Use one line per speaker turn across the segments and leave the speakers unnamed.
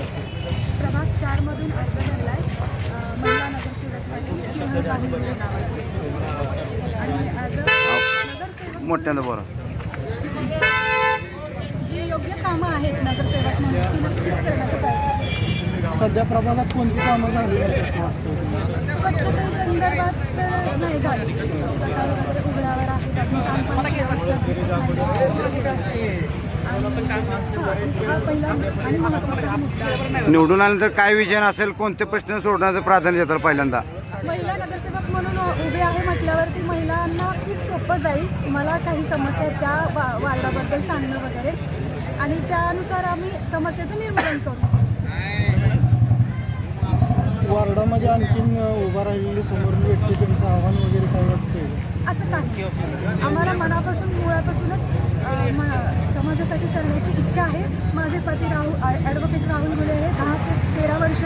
प्रभाग चारमधून अर्ज भरला आहे महिला नगरसेवकसाठी नावाची आणि आज नगरसेवक
मोठ्यांदा बोला.
जी योग्य कामं आहेत नगरसेवक म्हणून ती नक्कीच करण्याचा प्रयत्न करेन.
सध्या प्रभागात कोणती कामं झाली असं वाटतं
स्वच्छतेसंदर्भात नाही झाली. गटार वगैरे उघड्यावर आहेत अजून सांडपाण्याची
निवडून आल्यानंतर काय विजन असेल कोणते प्रश्न सोडण्याचं प्राधान्य देतात पहिल्यांदा?
महिला नगरसेवक म्हणून उभे आहे म्हटल्यावरती महिलांना खूप सोपं जाईल. मला काही समस्या आहेत त्या वा वार्डाबद्दल सांगणं वगैरे. आणि त्यानुसार आम्ही समस्येचं निर्मूलन करू.
वार्डामध्ये आणखीन उभा राहिलेली समोरील व्यक्ती त्यांचं आव्हान वगैरे काय वाटतंय?
असं काही आम्हाला मनापासून मुळापासूनच समाजासाठी करण्याची इच्छा आहे. माझे पती राहुल ॲडव्होकेट राहुल गुले हे दहा ते तेरा वर्ष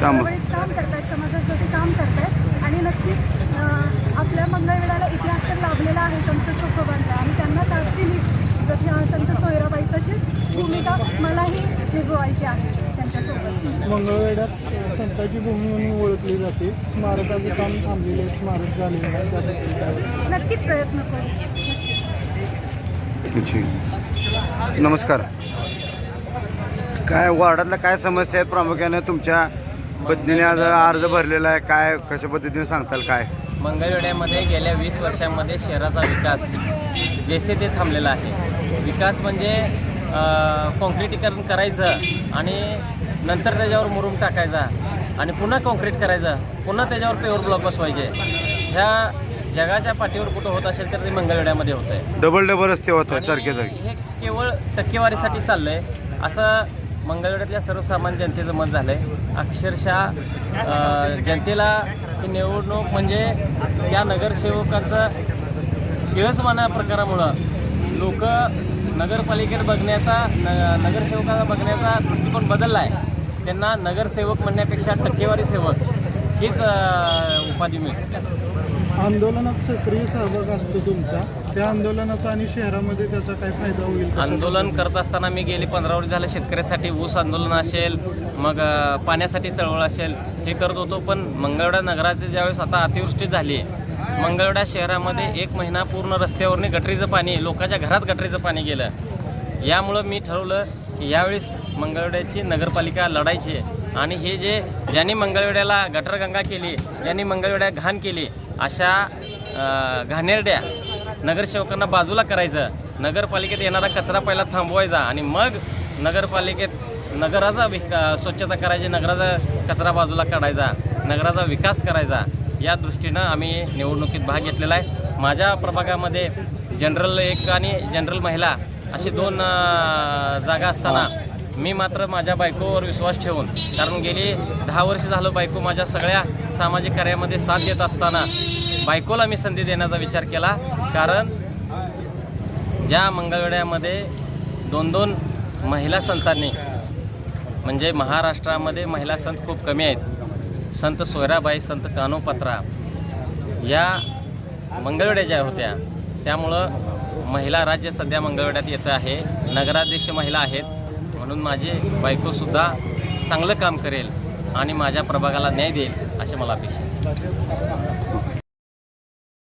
चळवळीत काम करतायत समाजासाठी काम करतायत. आणि नक्कीच आपल्या मंगळवेढ्याला इतिहास तर लाभलेला आहे संत चोखोबांचा. आणि त्यांना साथ दिली जशी हा संत सोयराबाई तशीच भूमिका मलाही निभवायची आहे त्यांच्यासोबत.
मंगळवेढ्यात संताची भूमी म्हणून ओळखली जाते. स्मारकाचं काम थांबलेलं आहे. स्मारक झालेलं आहे?
नक्कीच प्रयत्न करू.
ठीक. नमस्कार. काय वार्डातल्या काय समस्या आहेत प्रामुख्याने तुमच्या पत्नीने आज अर्ज भरलेला आहे? काय कशा पद्धतीने सांगताल काय?
मंगळवेड्यामध्ये गेल्या वीस वर्षामध्ये शहराचा विकास जैसे ते थांबलेला आहे. विकास म्हणजे कॉन्क्रिटीकरण करायचं आणि नंतर त्याच्यावर मुरुम टाकायचा आणि पुन्हा कॉन्क्रीट करायचं पुन्हा त्याच्यावर पेवर ब्लॉक बसवायचे. ह्या जगाच्या पाठीवर कुठं होत असेल तर ते मंगळवेढ्यामध्ये होत आहे
डबल डबल रस्ते होत आहेत सारखे सारखे.
हे केवळ टक्केवारीसाठी चाललंय. असं मंगळवेढ्यातल्या सर्वसामान्य जनतेचं मत झालंय. अक्षरशः अं, जनतेला ही निवडणूक म्हणजे त्या नगरसेवकांचं किळसवाना प्रकारामुळं लोक नगरपालिकेत बघण्याचा न नगरसेवकाला बघण्याचा दृष्टिकोन बदलला आहे त्यांना नगरसेवक म्हणण्यापेक्षा टक्केवारी सेवक हीच अं, उपाधी मिळते.
आंदोलनात सक्रिय सहभाग असतो तुमचा. त्या आंदोलनाचा आणि शहरामध्ये त्याचा काय फायदा होईल
आंदोलन करत असताना मी गेली पंधरा वर्ष झालं शेतकऱ्यासाठी. ऊस आंदोलन असेल मग पाण्यासाठी चळवळ असेल हे करत होतो. पण मंगळवेढा नगराची ज्यावेळेस आता अतिवृष्टी झाली आहे मंगळवेढा शहरामध्ये एक महिना पूर्ण रस्त्यावरने गटरीचं पाणी लोकांच्या घरात गटरीचं पाणी गेलं. यामुळं मी ठरवलं की यावेळेस मंगळवेड्याची नगरपालिका लढायची आणि हे जे ज्यांनी मंगळवेड्याला गटरगंगा केली ज्यांनी मंगळवेड्या घाण केली अशा घाणेरड्या नगरसेवकांना बाजूला करायचं. नगरपालिकेत येणारा कचरा पहिला थांबवायचा आणि मग नगरपालिकेत नगराचा विका स्वच्छता करायची नगराचा कचरा बाजूला काढायचा नगराचा विकास करायचा. या दृष्टीनं आम्ही निवडणुकीत भाग घेतलेला आहे. माझ्या प्रभागामध्ये जनरल एक आणि जनरल महिला अशी दोन जागा असताना मी मात्र माझ्या बायकोवर विश्वास ठेवून कारण गेली दहा वर्ष झालं बायको माझ्या सगळ्या सामाजिक कार्यामध्ये साथ देत असताना बायकोला मी संधी देण्याचा विचार केला. कारण ज्या मंगळवेड्यामध्ये दोन दोन महिला संतांनी म्हणजे महाराष्ट्रामध्ये महिला संत खूप कमी आहेत संत सोयराबाई संत कानोपत्रा या मंगळवेड्या ज्या होत्या त्यामुळं महिला राज्य सध्या मंगळवेड्यात येतं आहे. नगराध्यक्ष महिला आहेत. म्हणून माझी बायकोसुद्धा चांगलं काम करेल आणि माझ्या प्रभागाला न्याय देईल अशी मला अपेक्षा